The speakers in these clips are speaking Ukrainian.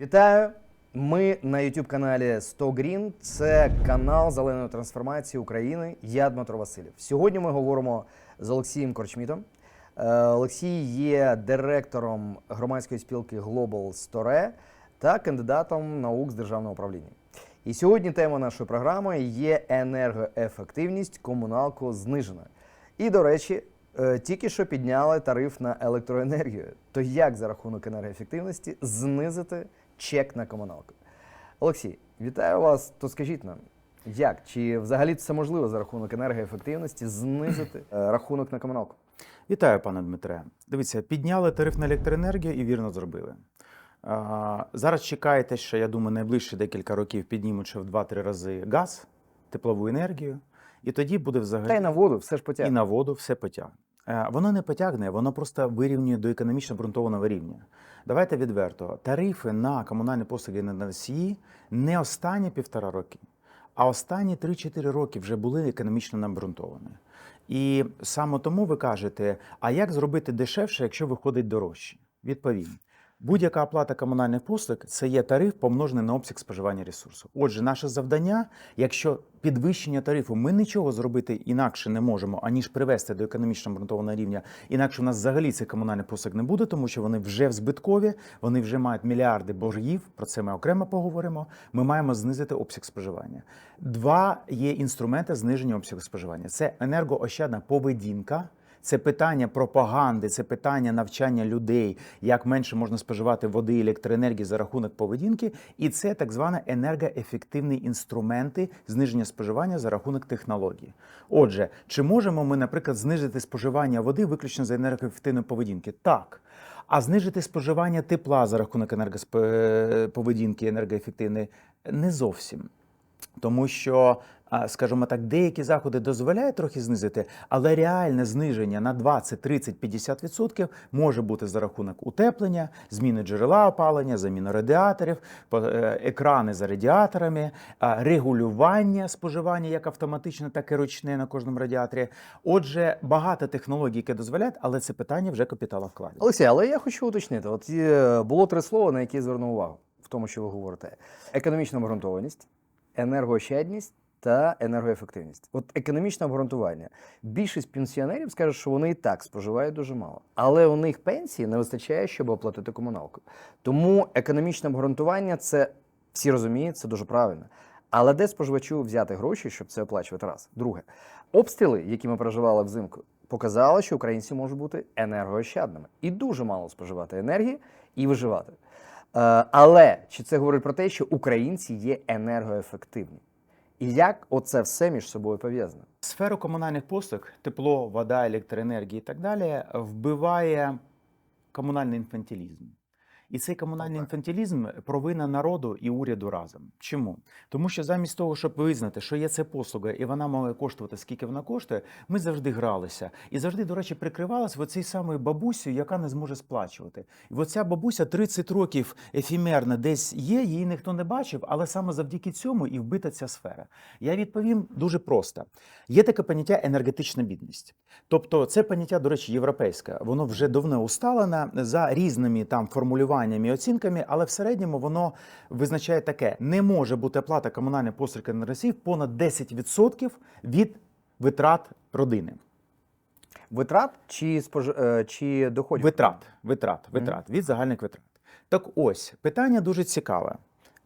Вітаю! Ми на youtube каналі 100 Green. Це канал зеленої трансформації України. Я Дмитро Васильєв. Сьогодні ми говоримо з Олексієм Корчмітом. Е, Олексій є директором громадської спілки Global Store та кандидатом наук з державного управління. І сьогодні тема нашої програми є енергоефективність комуналку знижена. І, до речі, е, тільки що підняли тариф на електроенергію. То як за рахунок енергоефективності знизити чек на комуналку? Олексій, вітаю вас. То скажіть нам, як? Чи взагалі це можливо за рахунок енергоефективності знизити е, рахунок на комуналку? Вітаю, пане Дмитре. Дивіться, підняли тариф на електроенергію і вірно зробили. Зараз чекаєте, що я думаю, найближчі декілька років піднімуть ще в 2-3 рази газ, теплову енергію, і тоді буде взагалі Та й на воду все ж і на воду все потягне. Е, Воно не потягне, воно просто вирівнює до економічно обґрунтованого рівня. Давайте відверто. Тарифи на комунальні послуги на носії не останні півтора роки, а останні 3-4 роки вже були економічно необґрунтовані. І саме тому ви кажете, а як зробити дешевше, якщо виходить дорожче? Відповім. Будь-яка оплата комунальних послуг це є тариф, помножений на обсяг споживання ресурсу. Отже, наше завдання, якщо підвищення тарифу, ми нічого зробити інакше не можемо, аніж привести до економічно обґрунтованого рівня. Інакше у нас взагалі цих комунальних послуг не буде, тому що вони вже в збиткові, вони вже мають мільярди боргів. Про це ми окремо поговоримо. Ми маємо знизити обсяг споживання. Два є інструменти зниження обсягу споживання: це енергоощадна поведінка. Це питання пропаганди, це питання навчання людей, як менше можна споживати води і електроенергії за рахунок поведінки, і це так звані енергоефективні інструменти зниження споживання за рахунок технології. Отже, чи можемо ми, наприклад, знизити споживання води виключно за енергоефективної поведінки? Так. А знижити споживання тепла за рахунок енергоповедінки енергоефективної не зовсім. Тому що, скажімо так, деякі заходи дозволяють трохи знизити, але реальне зниження на 20, 30, 50% може бути за рахунок утеплення, зміни джерела опалення, заміни радіаторів, е, екрани за радіаторами, регулювання споживання як автоматичне, так і ручне на кожному радіаторі. Отже, багато технологій, які дозволяють, але це питання вже капіталовкладів. Олексій, але я хочу уточнити: от було три слова, на які звернув увагу в тому, що ви говорите: економічна обґрунтованість, енергоощадність та енергоефективність. От економічне обґрунтування. Більшість пенсіонерів скаже, що вони і так споживають дуже мало, але у них пенсії не вистачає, щоб оплатити комуналку. Тому економічне обґрунтування це всі розуміють, це дуже правильно. Але де споживачу взяти гроші, щоб це оплачувати раз? Друге, обстріли, які ми переживали взимку, показали, що українці можуть бути енергоощадними і дуже мало споживати енергії і виживати. Е, але чи це говорить про те, що українці є енергоефективні? І як оце все між собою пов'язане? Сферу комунальних послуг, тепло, вода, електроенергія і так далі, вбиває комунальний інфантилізм. І цей комунальний інфантилізм провина народу і уряду разом. Чому? Тому що замість того, щоб визнати, що є це послуга, і вона має коштувати, скільки вона коштує, ми завжди гралися. І завжди, до речі, прикривалися оцій самою бабусею, яка не зможе сплачувати. І оця бабуся 30 років ефімерна десь є, її ніхто не бачив, але саме завдяки цьому і вбита ця сфера. Я відповім дуже просто: є таке поняття енергетична бідність. Тобто, це поняття, до речі, європейське. Воно вже давно усталене за різними там формулюваннями і оцінками, але в середньому воно визначає таке: не може бути оплата комунальних послуг на Росії понад 10% від витрат родини. Витрат чи спож... е, чи доходів? Витрат, витрат, витрат від загальних витрат. Так ось питання дуже цікаве.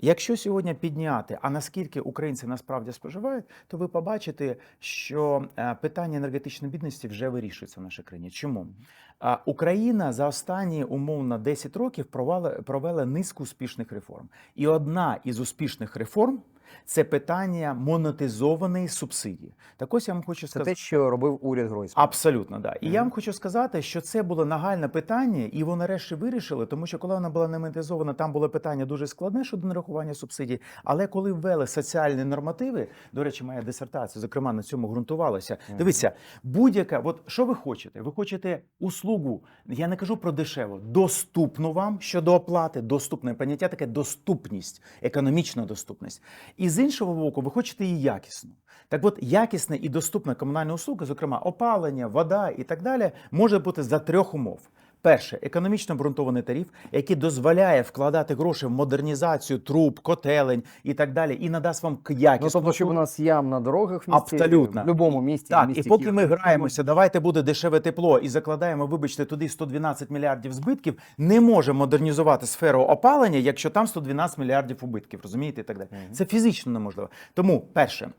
Якщо сьогодні підняти, а наскільки українці насправді споживають, то ви побачите, що е, питання енергетичної бідності вже вирішується в нашій країні. Чому? Україна за останні умовно 10 років провела, провела низку успішних реформ. І одна із успішних реформ це питання монетизованої субсидії. Так ось я вам хочу Це сказати. те, що робив уряд Гройсмана. Абсолютно, да. І я вам хочу сказати, що це було нагальне питання, і вони нарешті вирішили, тому що коли вона була не монетизована, там було питання дуже складне щодо нарахування субсидій. Але коли ввели соціальні нормативи, до речі, моя дисертація, зокрема, на цьому ґрунтувалася. Мгм. Дивіться, будь-яка, от що ви хочете? Ви хочете услугу, я не кажу про дешево, доступну вам щодо оплати, доступне поняття таке доступність, економічна доступність. І з іншого боку, ви хочете її якісну. Так от якісна і доступна комунальна услуга, зокрема опалення, вода і так далі, може бути за трьох умов. Перше, економічно обґрунтований тариф, який дозволяє вкладати гроші в модернізацію труб, котелень і так далі, і надасть вам Ну, тобто, щоб у нас ям на дорогах в місті, Абсолютно. в будь-якому місті. Так, місті і поки Києві. ми граємося, давайте буде дешеве тепло і закладаємо, вибачте, туди 112 мільярдів збитків, не може модернізувати сферу опалення, якщо там 112 мільярдів убитків, розумієте, і так далі. Це фізично неможливо. Тому, перше.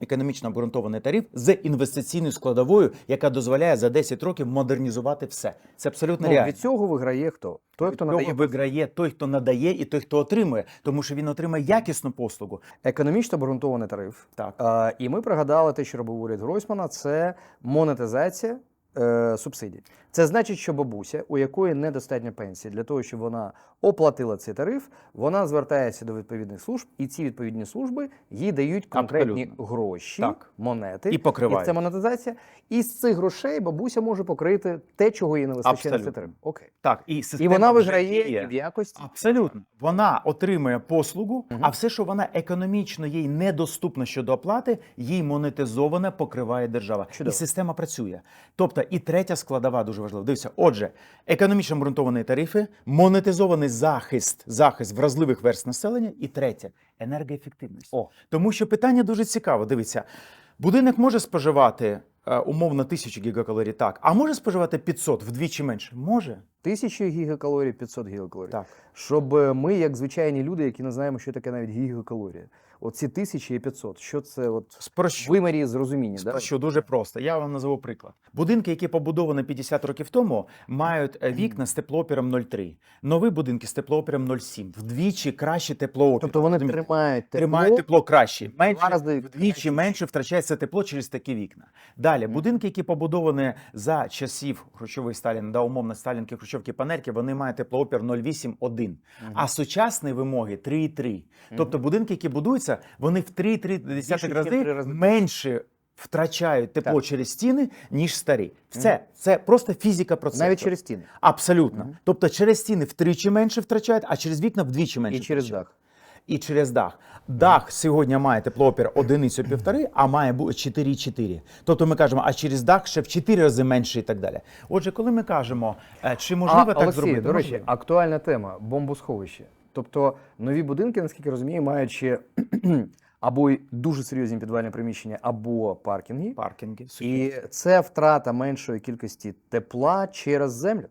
Економічно обґрунтований тариф з інвестиційною складовою, яка дозволяє за 10 років модернізувати все. Це абсолютно Ну, реально. від цього виграє хто? Той, хто від надає виграє той, хто надає, і той, хто отримує, тому що він отримає якісну послугу. економічно обґрунтований тариф. Так. А, і ми пригадали те, що робив уряд Гройсмана, це монетизація е, субсидій. Це значить, що бабуся, у якої недостатня пенсія, для того, щоб вона оплатила цей тариф, вона звертається до відповідних служб, і ці відповідні служби їй дають конкретні Абсолютно. гроші, Так. монети. І покривають. І це монетизація. І з цих грошей бабуся може покрити те, чого їй не вистачає на цей тариф. Окей. Так, і, І вона виграє є. в якості. Абсолютно. Вона отримує послугу, Мгм. а все, що вона економічно їй недоступно щодо оплати, їй монетизоване покриває держава. Чудово. І система працює. Тобто, і третя складова дуже важлива. Дивіться, отже, економічно обґрунтовані тарифи, монетизований захист, захист вразливих верст населення, і третє енергоефективність. О. Тому що питання дуже цікаве. Дивіться, будинок може споживати е, умовно 1000 гігакалорій, так, а може споживати 500 вдвічі менше? Може. Тисячі гігакалорій, 500 гігакалорій. Так. Щоб е, ми, як звичайні люди, які не знаємо, що таке навіть гігакалорія, оці тисячі і 500, що це от Спрощу. в вимірі зрозуміння? Да? Що дуже просто. Я вам назову приклад. Будинки, які побудовані 50 років тому, мають е, вікна з теплоопіром 0,3. Нові будинки з теплоопіром 0,7. Вдвічі краще теплоопір. Тобто вони Розумієте? тримають тепло, Тримають тепло краще. Менше, рази вдвічі краще. менше втрачається тепло через такі вікна. Далі, будинки, які побудовані за часів Хрущової Сталіна, да, умовно Сталінки, Хрущовки, Панерки, вони мають теплоопір 0,8-1. А сучасні вимоги 3,3. Тобто будинки, які будуються, вони в 3,3 Більше, ніж рази, менше втрачають тепло Так. через стіни, ніж старі. Все, це просто фізика процесу. навіть через стіни Абсолютно. Тобто через стіни втричі менше втрачають, а через вікна вдвічі менше. і через втрачають. дах. І через дах. Дах сьогодні має теплоопір одиницю півтори, а має бути 4,4. Тобто ми кажемо, а через дах ще в 4 рази менше і так далі. Отже, коли ми кажемо, е, чи можливо а, так Олексій, зробити? до речі, Можливо. актуальна тема бомбосховище. Тобто нові будинки, наскільки розумію, ще або дуже серйозні підвальні приміщення, або паркінги. паркінги. І це втрата меншої кількості тепла через землю,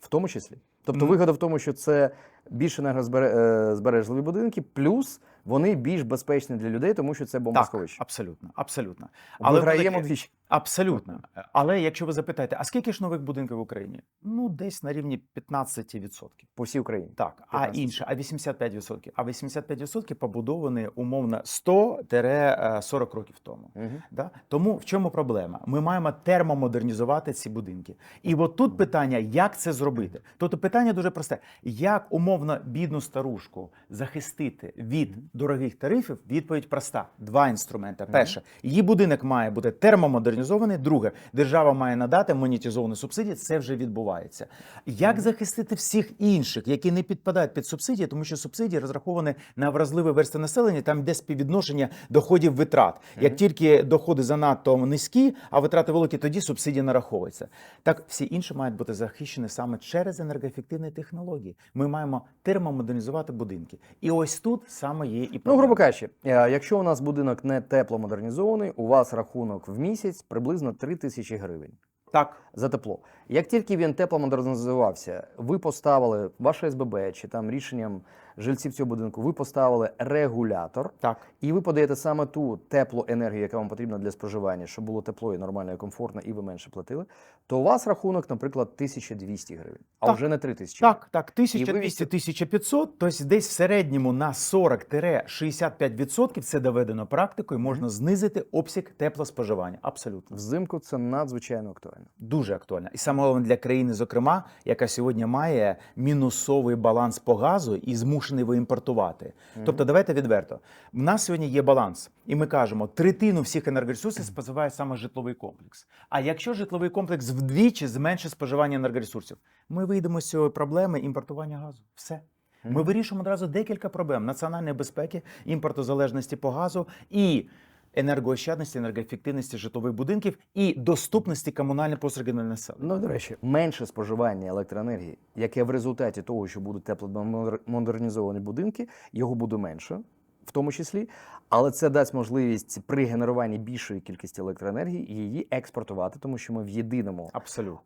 в тому числі. Тобто Мгм. вигода в тому, що це більш енергозбережливі будинки, плюс вони більш безпечні для людей, тому що це так, бомбосховище. абсолютно, абсолютно. Але Виграємо двічі. Абсолютно. Але якщо ви запитаєте, а скільки ж нових будинків в Україні? Ну, десь на рівні 15%. по всій Україні. Так, а інше, а 85%. А 85% побудовані умовно 100-40 років тому. Мгм. Да? Тому в чому проблема? Ми маємо термомодернізувати ці будинки. І от тут питання, як це зробити? Тобто питання дуже просте: як умовно бідну старушку захистити від дорогих тарифів? Відповідь проста: два інструменти. Перше, її будинок має бути термомодернізований. Друге, держава має надати монетизовані субсидії. Це вже відбувається. Як захистити всіх інших, які не підпадають під субсидії, тому що субсидії розраховані на вразливі версти населення, там йде співвідношення доходів витрат. Як тільки доходи занадто низькі, а витрати великі, тоді субсидії нараховуються. Так всі інші мають бути захищені саме через енергоефективні технології. Ми маємо термомодернізувати будинки. І ось тут саме є і Ну, проблема. грубо кажучи, е, якщо у нас будинок не тепломодернізований, у вас рахунок в місяць приблизно 3 тисячі гривень. так. за тепло. Як тільки він тепломодернізувався, ви поставили ваше СББ чи там рішенням жильців цього будинку, ви поставили регулятор, Так. і ви подаєте саме ту теплу енергію, яка вам потрібна для споживання, щоб було тепло і нормально, і комфортно, і ви менше платили, то у вас рахунок, наприклад, 1200 гривень, а Так. вже не 3000. Так, так, І ви 1200-1500, тобто десь в середньому на 40-65% це доведено практикою, можна знизити обсяг теплоспоживання. Абсолютно. Взимку це надзвичайно актуально. Дуже актуально. І саме головне для країни, зокрема, яка сьогодні має мінусовий баланс по газу і змушений його імпортувати. Тобто, давайте відверто. У нас сьогодні є баланс, і ми кажемо, третину всіх енергоресурсів споживає саме житловий комплекс. А якщо житловий комплекс вдвічі зменшить споживання енергоресурсів, ми вийдемо з цієї проблеми імпортування газу. Все. Ми вирішимо одразу декілька проблем: національної безпеки, імпортозалежності по газу і енергоощадності, енергоефективності житлових будинків і доступності комунальних послуг для населення. Ну, до речі, менше споживання електроенергії, яке в результаті того, що будуть тепломодернізовані будинки, його буде менше, в тому числі. Але це дасть можливість при генеруванні більшої кількості електроенергії її експортувати, тому що ми в єдиному Абсолютно.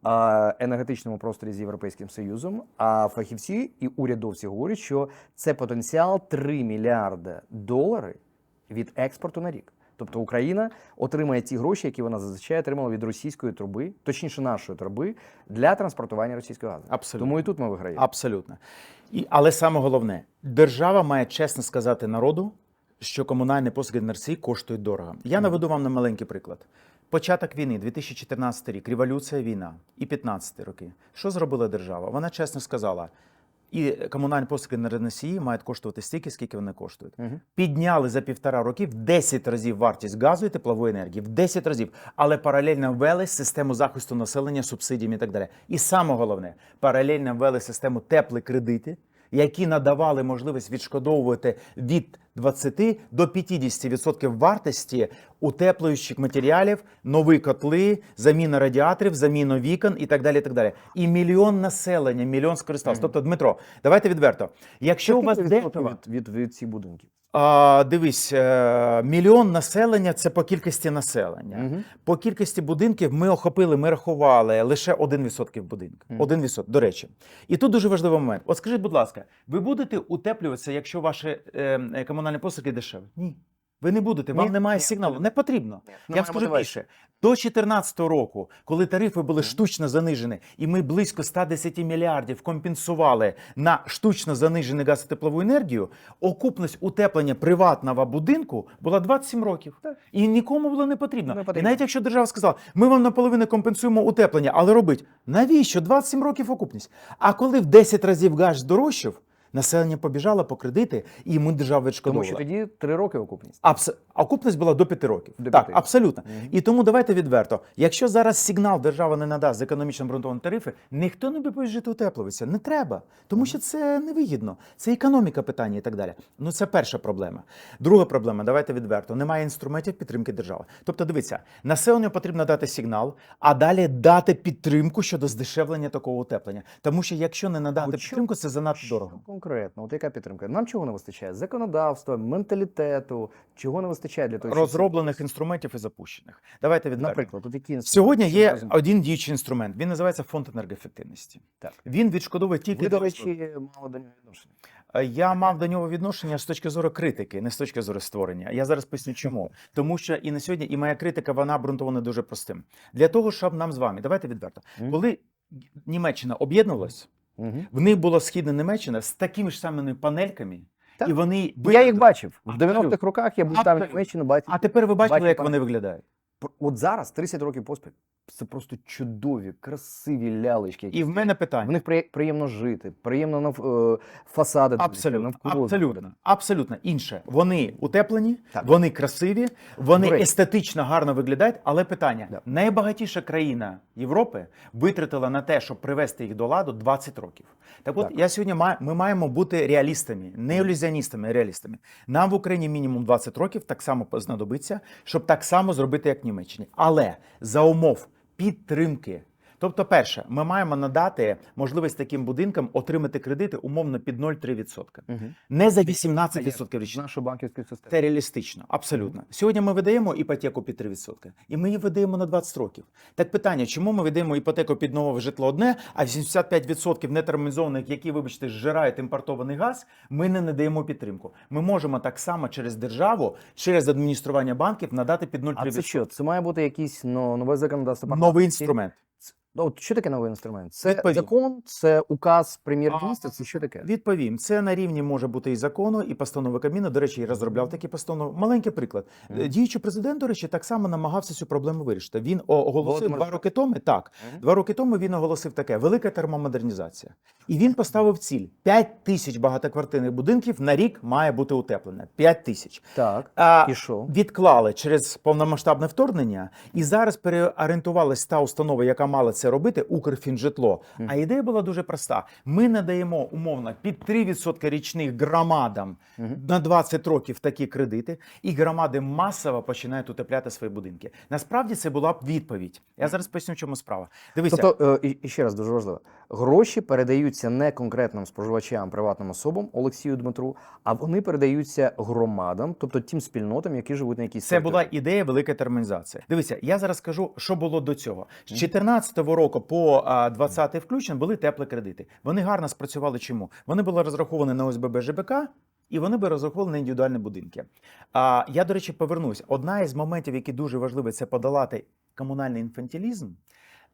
енергетичному просторі з Європейським Союзом. А фахівці і урядовці говорять, що це потенціал 3 мільярди доларів від експорту на рік. Тобто Україна отримає ті гроші, які вона зазвичай отримала від російської труби, точніше нашої труби, для транспортування російського газу. Абсолютно. Тому і тут ми виграємо. Абсолютно. І, але саме головне, держава має чесно сказати народу, що комунальні послуги на Росії коштують дорого. Я наведу вам на маленький приклад. Початок війни, 2014 рік, революція, війна і 15 роки. Що зробила держава? Вона чесно сказала, і комунальні послуги на реносії мають коштувати стільки, скільки вони коштують. Угу. Підняли за півтора роки в 10 разів вартість газу і теплової енергії, в 10 разів, але паралельно ввели систему захисту населення субсидіями і так далі. І саме головне, паралельно ввели систему теплі кредити, які надавали можливість відшкодовувати від 20 до 50% вартості утеплюючих матеріалів, нові котли, заміна радіаторів, заміна вікон і так далі. І так далі. І мільйон населення, мільйон скористався. Тобто, Дмитро, давайте відверто. Якщо у вас Скільки дешево, від, від, від цих будинків? а, дивись, е, мільйон населення це по кількості населення. Мгм. По кількості будинків ми охопили, ми рахували лише 1% будинків. Мгм. 1%, до речі. І тут дуже важливий момент. От скажіть, будь ласка, ви будете утеплюватися, якщо ваші е, е, комунальні послуги дешеві? Ні. Ви не будете, вам Ні, немає ні, сигналу. абсолютно. Не потрібно. Ні, Я вам скажу більше. До 2014 року, коли тарифи були штучно занижені, і ми близько 110 мільярдів компенсували на штучно занижену газ і теплову енергію, окупність утеплення приватного будинку була 27 років. І нікому було не потрібно. Не І навіть якщо держава сказала, ми вам наполовину компенсуємо утеплення, але робить, навіщо 27 років окупність? А коли в 10 разів газ здорожчав, населення побіжало по кредити, і йому держава Тому що тоді 3 роки окупність. Абс... Окупність була до 5 років. До так, п'яти. абсолютно. Мгм. І тому давайте відверто. Якщо зараз сигнал держава не надасть з економічно обґрунтовані тарифи, ніхто не буде жити утеплюватися. Не треба. Тому що це невигідно. Це економіка питання і так далі. Ну це перша проблема. Друга проблема, давайте відверто. Немає інструментів підтримки держави. Тобто, дивіться, населенню потрібно дати сигнал, а далі дати підтримку щодо здешевлення такого утеплення. Тому що якщо не надати От підтримку, це занадто дорого. Конкретно, от яка підтримка? Нам чого не вистачає? Законодавства, менталітету, чого не вистачає для того, щоб... Розроблених інструментів і запущених. Давайте відверто. Наприклад, от які Сьогодні є один діючий інструмент. Він називається фонд енергоефективності. Так. Він відшкодовує тільки Ви, до речі, мало до нього відношення. Е, Я мав до нього відношення з точки зору критики, не з точки зору створення. Я зараз поясню, чому. Тому що і на сьогодні, і моя критика вона обґрунтована дуже простим. Для того, щоб нам з вами, давайте відверто, коли Німеччина об'єднувалась, Мгм. в них була східна Німеччина з такими ж самими панельками, Так. і вони Я їх бачив. В 90-х роках я був там в. Німеччині, бачив. А тепер ви бачили, як панель. вони виглядають. От зараз, 30 років поспіль, це просто чудові, красиві лялечки. І в мене В питання. них при- приємно жити, приємно нав- е, фасади Абсолютно, навколо. абсолютно, абсолютно інше. Вони утеплені, Так. вони красиві, вони До речі. естетично гарно виглядають. Але питання: Да. найбагатіша країна Європи витратила на те, щоб привести їх до ладу 20 років. Так от Так. я сьогодні маю, ми маємо бути реалістами, не ілюзіоністами, а реалістами. Нам в Україні мінімум 20 років так само знадобиться, щоб так само зробити, як в Німеччині. Але за умов підтримки. Тобто, перше, ми маємо надати можливість таким будинкам отримати кредити умовно під 0,3%. Мгм. Не за 18% З річних. нашої банківської системи. Це реалістично, абсолютно. Сьогодні ми видаємо іпотеку під 3%, і ми її видаємо на 20 років. Так питання, чому ми видаємо іпотеку під нове житло одне, а 85% нетермінізованих, які, вибачте, зжирають імпортований газ, ми не надаємо підтримку. Ми можемо так само через державу, через адміністрування банків надати під 0,3%. А це що? Це має бути якийсь ну, нове законодавство? Новий інструмент. Ну, От що таке новий інструмент? Це Відповім. закон, це указ прем'єр-міністра, це що таке? Відповім, це на рівні може бути і закону, і постанови Кабміну. До речі, я розробляв такі постанови. Маленький приклад. Мгм. Діючий президент, до речі, так само намагався цю проблему вирішити. Він оголосив Володимир два роки тому. Так, Мгм. два роки тому він оголосив таке: велика термомодернізація. І він поставив ціль: 5 тисяч багатоквартирних будинків на рік має бути утеплено. 5 тисяч. Так. А, І що? Відклали через повномасштабне вторгнення, і зараз переорієнтувалась та установа, яка мала це робити Укрфінжитло. А ідея була дуже проста: ми надаємо умовно під 3% річних громадам на 20 років такі кредити, і громади масово починають утепляти свої будинки. Насправді це була б відповідь. Я зараз поясню, в чому справа. Дивіться, Тобто, е, і, ще раз дуже важливо, гроші передаються не конкретним споживачам, приватним особам Олексію Дмитру, а вони передаються громадам, тобто тим спільнотам, які живуть на якійсь Це була ідея великої термінізації. Дивіться, я зараз скажу, що було до цього. З 14-го року по а, 20-й включен були теплі кредити. Вони гарно спрацювали. Чому? Вони були розраховані на ОСББ ЖБК. І вони би розраховували на індивідуальні будинки. А я, до речі, повернусь. Одна із моментів, які дуже важливі, це подолати комунальний інфантилізм.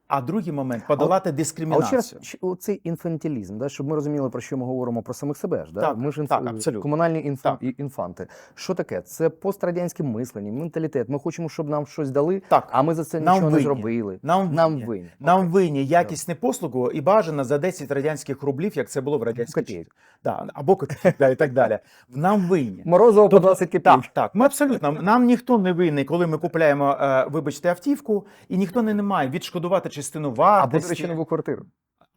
А другий момент подолати А от дискримінацію. ще оцей інфантилізм, да, щоб ми розуміли, про що ми говоримо про самих себе ж. Да? Так, ми ж інф... так, абсолютно. комунальні інфа... Так. інфанти. Що таке? Це пострадянське мислення, менталітет. Ми хочемо, щоб нам щось дали, Так. а ми за це Нам нічого не зробили. Нам Нам винні. винні. Нам винні якісне послугу і бажано за 10 радянських рублів, як це було в радянській Копійок. Да, або да, і так далі. Нам винні. Морозово по 20 копійок. Так, так, ми абсолютно нам ніхто не винний, коли ми купляємо, е, вибачте, автівку, і ніхто не має відшкодувати частину Або, вартості до речі, нову квартиру.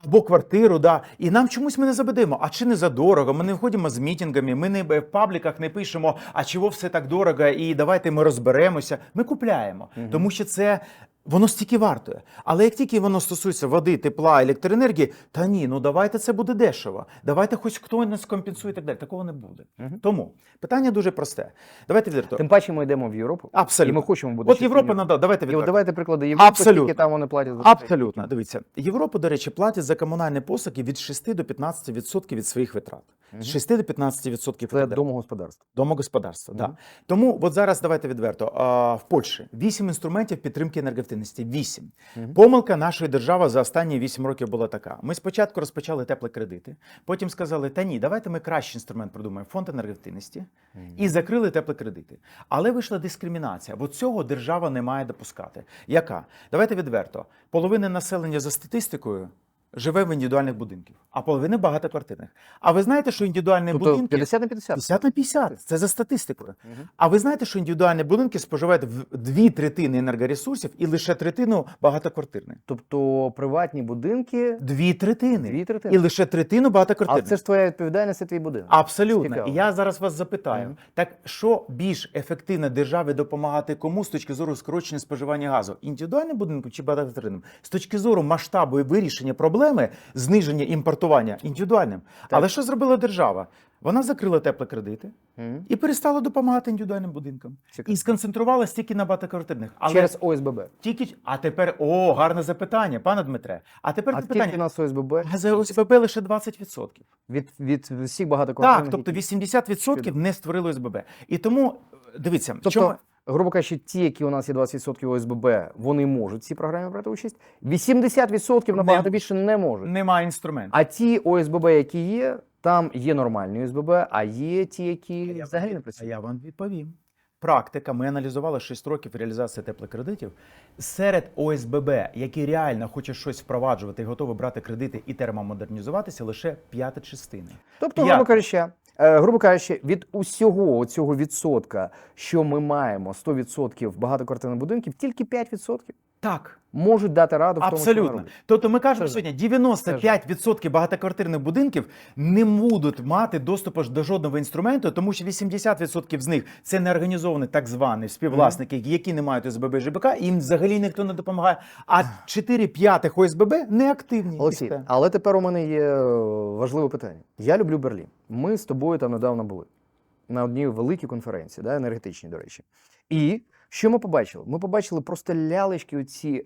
або квартиру. Да. І нам чомусь ми не забудемо. А чи не за дорого? Ми не входимо з мітингами, ми не в пабліках не пишемо, а чого все так дорого, і давайте ми розберемося. Ми купляємо, тому що це. Воно стільки вартує. Але як тільки воно стосується води, тепла, електроенергії, та ні, ну давайте це буде дешево. Давайте хоч хтось нас компенсує і так далі. Такого не буде. Тому питання дуже просте. Давайте відверто. Тим паче ми йдемо в Європу. Абсолютно. І ми хочемо бути. От Європа надо, давайте І от давайте приклади Європи, Абсолютно. скільки там вони платять за Абсолютно. Дивіться, Європа, до речі, платить за комунальні послуги від 6 до 15% від своїх витрат. З 6 до 15% Це витрат. домогосподарство. Домогосподарства, да. Тому от зараз давайте відверто. А, в Польщі 8 інструментів підтримки енергоефективності. 8. Помилка нашої держави за останні 8 років була така. Ми спочатку розпочали теплі кредити, потім сказали, та ні, давайте ми кращий інструмент придумаємо фонд енергоефективності і закрили теплі кредити. Але вийшла дискримінація. бо цього держава не має допускати. Яка? Давайте відверто. Половина населення за статистикою. Живе в індивідуальних будинках, а половина багатоквартирних. А ви знаєте, що індивідуальні Тобто будинки 50 на 50. 50 на 50. Це за статистикою. Мгм. А ви знаєте, що індивідуальні будинки споживають в дві третини енергоресурсів і лише третину багатоквартирні. Тобто приватні будинки, Дві третини. дві третини. І лише третину А багатоквартирних. це ж твоя відповідальність, це твій будинок. Абсолютно. Цікаво. І я зараз вас запитаю: Мгм. так що більш ефективно державі допомагати кому з точки зору скорочення споживання газу? Індивідуальним будинком чи багатоквартирним? З точки зору масштабу і вирішення проблеми, зниження імпортування індивідуальним. Але що зробила держава? Вона закрила теплі кредити Мгм. і перестала допомагати індивідуальним будинкам. Цікаво. І сконцентрувалась тільки на багатоквартирних. Але Через ОСББ. тільки а тепер о, гарне запитання, пане Дмитре. А тепер А скільки у нас ОСББ? А за ОСББ лише 20%. Від, від всіх багатоквартирних? Так, тобто які- 80% не створили ОСББ. І тому дивіться, Тобто, чому грубо кажучи, ті, які у нас є 20% ОСББ, вони можуть в цій програмі брати участь. 80% набагато більше не можуть. немає інструменту. А ті ОСББ, які є, там є нормальні ОСББ, а є ті, які взагалі не працюють. А я вам відповім. Практика, ми аналізували 6 років реалізації теплих кредитів. Серед ОСББ, які реально хочуть щось впроваджувати і готові брати кредити і термомодернізуватися, лише п'ята частина. Тобто, грубо кажучи, грубо кажучи, від усього цього відсотка, що ми маємо 100% багатоквартирних будинків, тільки 5% Так, можуть дати раду в тому, абсолютно. Тобто ми кажемо Це сьогодні, 95% багатоквартирних будинків не будуть мати доступу до жодного інструменту, тому що 80% з них це неорганізовані так звані співвласники, які не мають ОСББ ЖБК, і їм взагалі ніхто не допомагає. А 4 п'ятих ОСББ неактивні. Олексій, але тепер у мене є е, важливе питання. Я люблю Берлін. Ми з тобою там недавно були на одній великій конференції, да, енергетичній, до речі. І що ми побачили? Ми побачили просто лялечки оці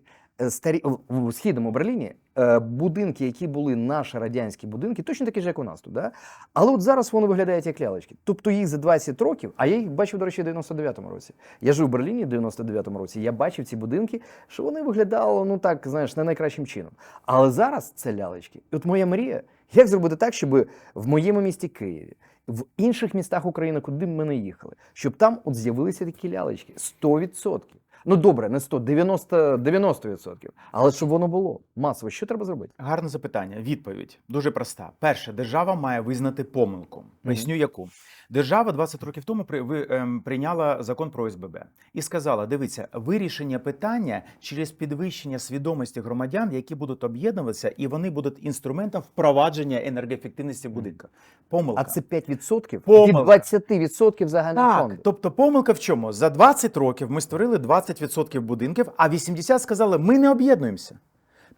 старі в- східному Берліні, е, будинки, які були наші радянські будинки, точно такі ж, як у нас тут. Да? Але от зараз вони виглядають як лялечки. Тобто їх за 20 років, а я їх бачив, до речі, в 99-му році. Я жив в Берліні в 99-му році. Я бачив ці будинки, що вони виглядали, ну так, знаєш, не найкращим чином. Але зараз це лялечки. І от моя мрія, як зробити так, щоб в моєму місті Києві, в інших містах України, куди ми не їхали, щоб там от з'явилися такі лялечки 100%. Ну добре, не 100, 90, 90%. Але щоб воно було масово, що треба зробити? Гарне запитання. Відповідь дуже проста. Перше, держава має визнати помилку. Поясню, яку держава 20 років тому при, ви, ем, прийняла закон про СББ і сказала: дивіться, вирішення питання через підвищення свідомості громадян, які будуть об'єднуватися, і вони будуть інструментом впровадження енергоефективності будинка. Помилка. А це 5% Помилка. від 20% загального фонду. тобто помилка в чому? За 20 років ми створили 20% будинків, а 80 сказали, ми не об'єднуємося.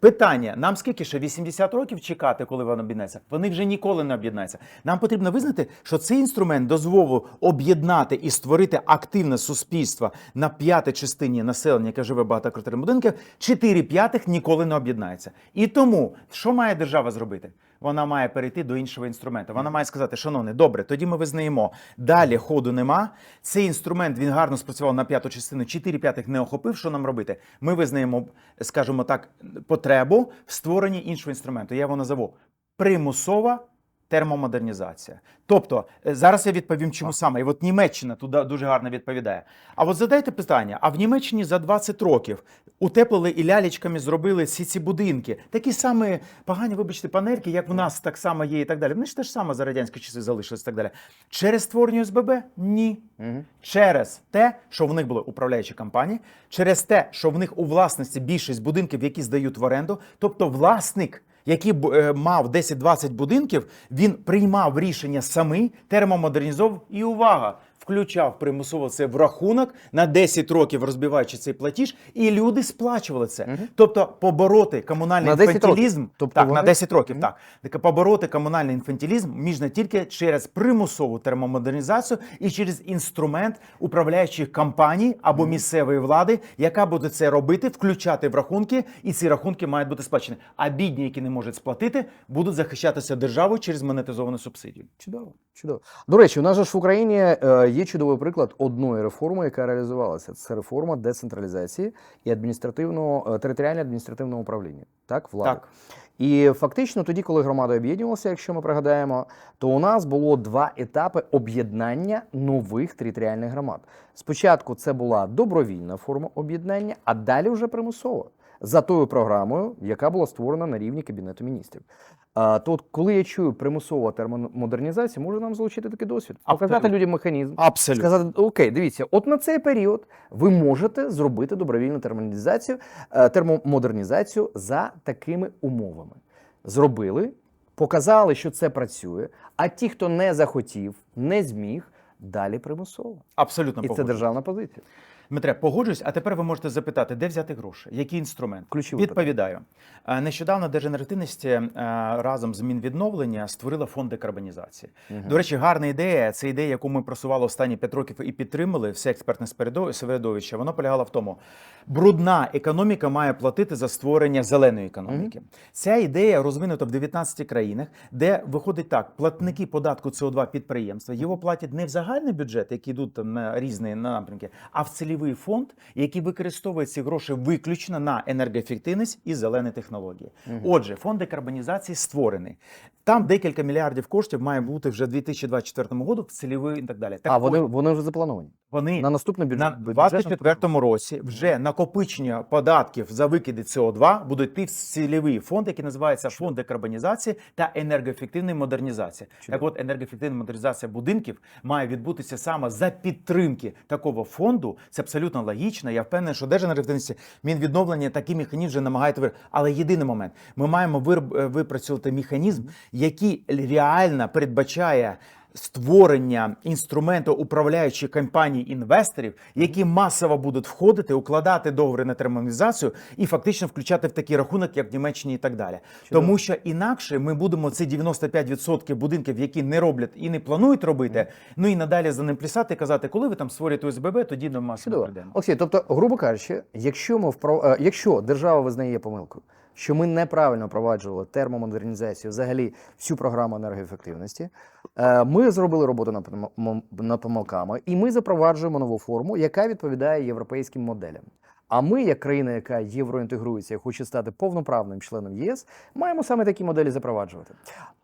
Питання: нам скільки ще 80 років чекати, коли вони об'єднаються? Вони вже ніколи не об'єднаються. Нам потрібно визнати, що цей інструмент дозволив об'єднати і створити активне суспільство на п'ятій частині населення, яке живе в багатоквартирних будинках, 4 п'ятих ніколи не об'єднається. І тому, що має держава зробити? Вона має перейти до іншого інструменту. Вона має сказати, шановне, добре, тоді ми визнаємо. Далі ходу нема. Цей інструмент він гарно спрацював на п'яту частину, 4 п'ятих не охопив. Що нам робити? Ми визнаємо, скажімо так, потребу в створенні іншого інструменту. Я його назову примусова термомодернізація. Тобто, е, зараз я відповім, чому саме. І от Німеччина туди дуже гарно відповідає. А от задайте питання: а в Німеччині за 20 років утеплили і лялечками зробили всі ці будинки, такі самі погані, вибачте, панельки, як в нас так само є, і так далі. Вони ж теж саме за радянські часи залишились і так далі. Через створення ОСББ? Ні. Мгм. Через те, що в них були управляючі компанії, через те, що в них у власності більшість будинків, які здають в оренду, тобто власник. Який е, мав 10-20 будинків, він приймав рішення самий, термомодернізовував і увага, включав примусово це в рахунок на 10 років, розбиваючи цей платіж, і люди сплачували це. Тобто побороти комунальний На 10 інфантилізм, Тобто так, на вони- 10 років, так. Так побороти комунальний інфантилізм можна тільки через примусову термомодернізацію і через інструмент управляючих компаній або місцевої влади, яка буде це робити, включати в рахунки, і ці рахунки мають бути сплачені. А бідні, які не можуть сплатити, будуть захищатися державою через монетизовану субсидію. Чудово, чудово. До речі, у нас же ж в Україні е, є чудовий приклад одної реформи, яка реалізувалася. Це реформа децентралізації і адміністративного е, територіального адміністративного управління. Так, влади. Так. І фактично, тоді, коли громада об'єднувалася, якщо ми пригадаємо, то у нас було два етапи об'єднання нових територіальних громад. Спочатку це була добровільна форма об'єднання, а далі вже примусова. За тою програмою, яка була створена на рівні Кабінету міністрів. А, то от, коли я чую примусова термомодернізація, може нам залучити такий досвід, показати Абсолютно. людям механізм, Абсолютно. сказати: Окей, дивіться, от на цей період ви можете зробити добровільну термомодернізацію, е, термомодернізацію за такими умовами. Зробили, показали, що це працює. А ті, хто не захотів, не зміг, далі примусово. Абсолютно І це державна позиція. Дмитре, погоджуюсь, а тепер ви можете запитати, де взяти гроші, який інструмент? Ключове Відповідаю. Е, Нещодавно Держенергетичності е, разом з Мінвідновлення створила фонд декарбонізації. До речі, гарна ідея. Це ідея, яку ми просували останні 5 років і підтримали все експертне середовище. Воно полягало в тому, брудна економіка має платити за створення зеленої економіки. Ця ідея розвинута в 19 країнах, де виходить так: платники податку СО2 підприємства його платять не в загальний бюджет, які йдуть там на різні напрямки, а в цільовий фонд, який використовує ці гроші виключно на енергоефективність і зелені технології. Отже, фонд декарбонізації створений. Там декілька мільярдів коштів має бути вже в 2024 році в цільовий і так далі. Так а вони, вони вже заплановані. вони На наступний бюджет. на бюджет- 24 році вже накопичення податків за викиди СО2 будуть йти в цільовий фонд, який називається фонд декарбонізації та енергоефективної модернізації. Чудово. Так от енергоефективна модернізація будинків має відбутися саме за підтримки такого фонду. Це абсолютно логічно. Я впевнений, що Держенергоефективності Мінвідновлення такий механізм вже намагає вир... Але єдиний момент: ми маємо випрацювати механізм, який реально передбачає створення інструменту управляючих компаній інвесторів, які масово будуть входити, укладати договори на термомізацію і фактично включати в такий рахунок, як в Німеччині, і так далі. Чудово. Тому що інакше ми будемо ці 95% будинків, які не роблять і не планують робити, ну і надалі за ним плясати казати, коли ви там створюєте ОСББ, тоді до масово Чудово. прийдемо. Олексій, тобто, грубо кажучи, якщо ми впро... е, якщо держава визнає помилкою, що ми неправильно проваджували термомодернізацію, взагалі всю програму енергоефективності, е, ми зробили роботу над помилками, і ми запроваджуємо нову форму, яка відповідає європейським моделям. А ми, як країна, яка євроінтегрується, і хоче стати повноправним членом ЄС, маємо саме такі моделі запроваджувати.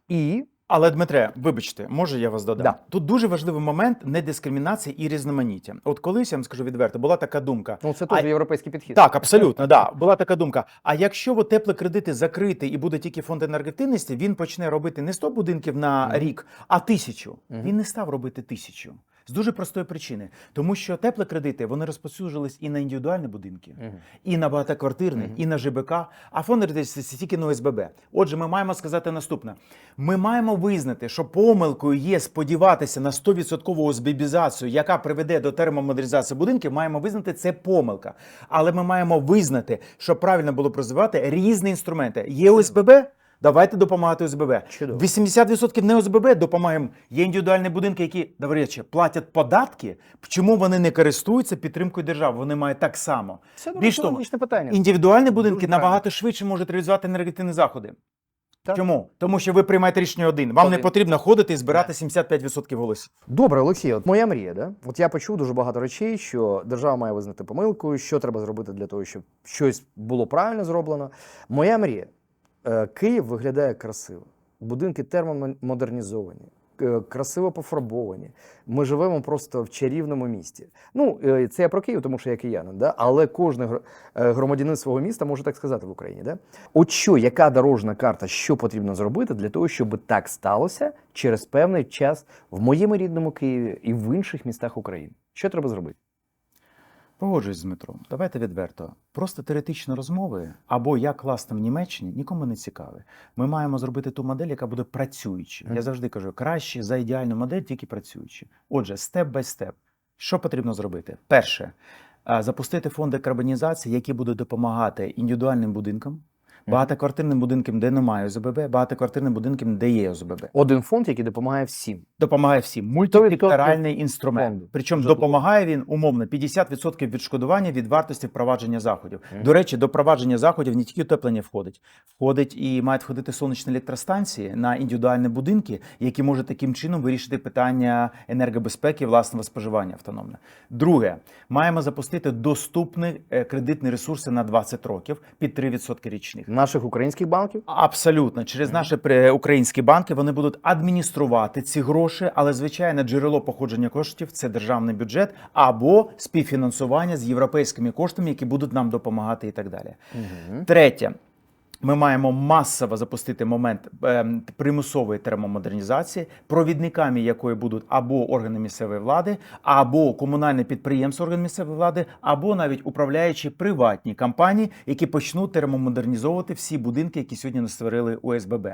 І Але Дмитре, вибачте, може я вас додам? Да. Тут дуже важливий момент недискримінації і різноманіття. От колись я вам скажу відверто, була така думка. Ну, це А- теж європейський підхід. Так, абсолютно, да. Була така думка. А якщо от теплі кредити закрити і буде тільки фонд енергоефективності, він почне робити не 100 будинків на Мгм. рік, а тисячу. Мгм. Він не став робити тисячу. З дуже простої причини, тому що теплі кредити вони розповсюджились і на індивідуальні будинки, Мгм. і на багатоквартирні, Мгм. і на ЖБК, а фонд це тільки на ОСББ. Отже, ми маємо сказати наступне: ми маємо визнати, що помилкою є сподіватися на 100% ОСББізацію, яка приведе до термомодернізації будинків. Маємо визнати це помилка. Але ми маємо визнати, що правильно було б розвивати різні інструменти. Є ОСББ. Давайте допомагати ОСББ. Чудово. 80% не ОСББ допомагаємо. Є індивідуальні будинки, які, до речі, платять податки. Чому вони не користуються підтримкою держави? Вони мають так само. Це дуже Більш того, питання. Індивідуальні будинки Дуже набагато швидше можуть реалізувати енергетичні заходи. Так. Чому? Тому що ви приймаєте рішення один. Вам не потрібно ходити і збирати 75% голосів. Добре, Олексій, от моя мрія, да? От я почув дуже багато речей, що держава має визнати помилкою, що треба зробити для того, щоб щось було правильно зроблено. Моя мрія. Е, Київ виглядає красиво. Будинки термомодернізовані, е, красиво пофарбовані. Ми живемо просто в чарівному місті. Ну, е, це я про Київ, тому що я киянин, да? але кожен громадянин свого міста може так сказати в Україні. Да? От що, яка дорожна карта, що потрібно зробити для того, щоб так сталося через певний час в моєму рідному Києві і в інших містах України? Що треба зробити? Погоджуюсь з Дмитром. Давайте відверто. Просто теоретичні розмови або як класно в Німеччині нікому не цікаві. Ми маємо зробити ту модель, яка буде працююча. Я завжди кажу, краще за ідеальну модель, тільки працюючи. Отже, степ бай степ. Що потрібно зробити? Перше, запустити фонди карбонізації, які будуть допомагати індивідуальним будинкам, багатоквартирним будинкам, де немає ОСББ, багатоквартирним будинкам, де є ОСББ. Один фонд, який допомагає всім. Допомагає всім. Мультисекторальний інструмент. фонду. Причому допомагає він умовно 50% відшкодування від вартості впровадження заходів. До речі, до впровадження заходів не тільки утеплення входить, входить і мають входити сонячні електростанції на індивідуальні будинки, які можуть таким чином вирішити питання енергобезпеки власного споживання автономне. Друге, маємо запустити доступні е, кредитні ресурси на 20 років під 3% річних. Наших українських банків Абсолютно, через наші українські банки вони будуть адмініструвати ці гроші, але звичайно, джерело походження коштів це державний бюджет або співфінансування з європейськими коштами, які будуть нам допомагати, і так далі. Угу. Третє. Ми маємо масово запустити момент ем, примусової термомодернізації, провідниками якої будуть або органи місцевої влади, або комунальне підприємство органів місцевої влади, або навіть управляючі приватні компанії, які почнуть термомодернізовувати всі будинки, які сьогодні не створили ОСББ.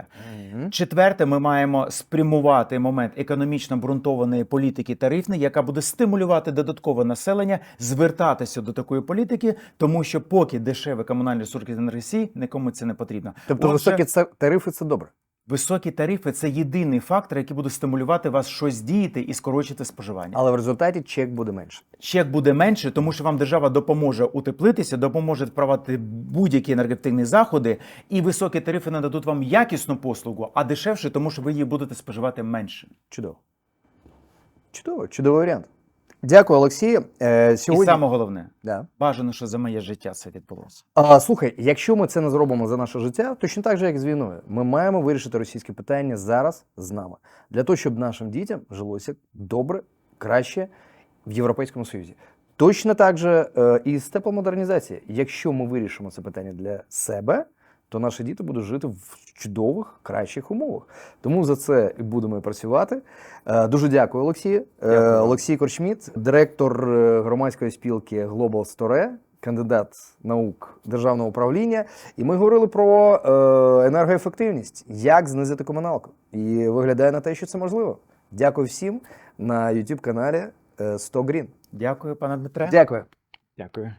Мгм. Четверте, ми маємо спрямувати момент економічно обґрунтованої політики тарифної, яка буде стимулювати додаткове населення звертатися до такої політики, тому що поки дешеві комунальні ресурси енергосії, нікому це не потрібно. Тобто Отже, високі тарифи це добре. високі тарифи це єдиний фактор, який буде стимулювати вас щось діяти і скорочити споживання. Але в результаті чек буде менше. Чек буде менше, тому що вам держава допоможе утеплитися, допоможе впровадити будь-які енергетичні заходи, і високі тарифи нададуть вам якісну послугу, а дешевше, тому що ви її будете споживати менше. Чудово. Чудово, чудовий варіант. Дякую, Олексій. Е, сьогодні... І саме головне, Да. бажано, що за моє життя це відбулося. А, слухай, якщо ми це не зробимо за наше життя, точно так же, як з війною, ми маємо вирішити російське питання зараз з нами. Для того, щоб нашим дітям жилося добре, краще в Європейському Союзі. Точно так же е, і з тепломодернізації. Якщо ми вирішимо це питання для себе, то наші діти будуть жити в чудових, кращих умовах. Тому за це і будемо працювати. Е, Дуже дякую, Олексій. Е, Дякую. Олексій Корчміт, директор е, громадської спілки Global Store, кандидат наук державного управління. І ми говорили про енергоефективність, як знизити комуналку. І виглядає на те, що це можливо. Дякую всім на YouTube каналі 100 Green. Дякую, пане Дмитре. Дякую. Дякую.